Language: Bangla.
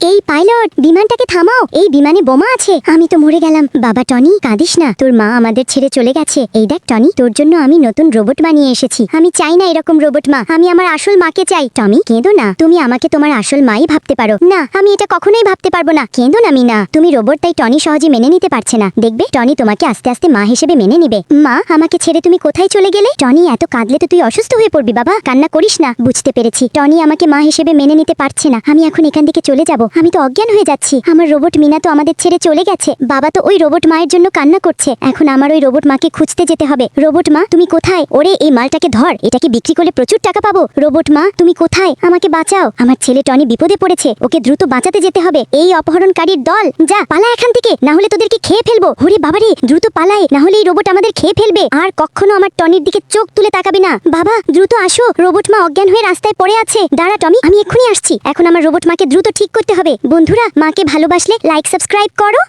এই পাইলট, বিমানটাকে থামাও। এই বিমানে বোমা আছে। আমি তো মরে গেলাম। বাবা টনি, কাঁদিস না। তোর মা আমাদের ছেড়ে চলে গেছে। এই দেখ টনি, তোর জন্য আমি নতুন রোবট বানিয়ে এসেছি। আমি চাই না এরকম রোবট মা। আমি আমার আসল মাকে চাই। টমি, কেঁদো না। তুমি আমাকে তোমার আসল মাই ভাবতে পারো। না, আমি এটা কখনোই ভাবতে পারব না। কেঁদো না, মিনা। তুমি রোবট, তাই টনি সহজে মেনে নিতে পারছে না। দেখবে, টনি তোমাকে আস্তে আস্তে মা হিসেবে মেনে নিবে। মা, আমাকে ছেড়ে তুমি কোথায় চলে গেলে? টনি, এত কাঁদলে তো তুই অসুস্থ হয়ে পড়বি, বাবা। কান্না করিস না। বুঝতে পেরেছি। টনি আমাকে মা হিসেবে মেনে নিতে পারছে না। আমি এখন এখান থেকে চলে যাব। আমি তো অজ্ঞান হয়ে যাচ্ছি। আমার রোবট মিনা তো আমাদের ছেড়ে চলে গেছে। বাবা তো ওই রোবট মায়ের জন্য কান্না করছে। এখন আমার ওই রোবট মাকে খুঁজতে যেতে হবে। রোবট মা, তুমি কোথায়? ওরে, এই মালটাকে ধর। এটাকে বিক্রি করলে প্রচুর টাকা পাবো? রোবট মা, তুমি কোথায়? আমাকে বাঁচাও। আমার ছেলে টনি বিপদে পড়েছে। ওকে দ্রুত বাঁচাতে যেতে হবে। এই অপহরণকারীর দল, যা, পালা এখান থেকে। না হলে তোদেরকে খেয়ে ফেলব। হরে বাবারে, দ্রুত পালায় না হলে এই রোবট আমাদের খেয়ে ফেলবে। আর কখনো আমার টনির দিকে চোখ তুলে তাকাবি না। বাবা, দ্রুত আসো। রোবট মা অজ্ঞান হয়ে রাস্তায় পড়ে আছে। দাঁড়া, টমি, আমি এক্ষুনি আসছি। এখন আমার রোবট মাকে দ্রুত ঠিক করতে হবে। বন্ধুরা মাকে ভালোবাসলে লাইক সাবস্ক্রাইব করো।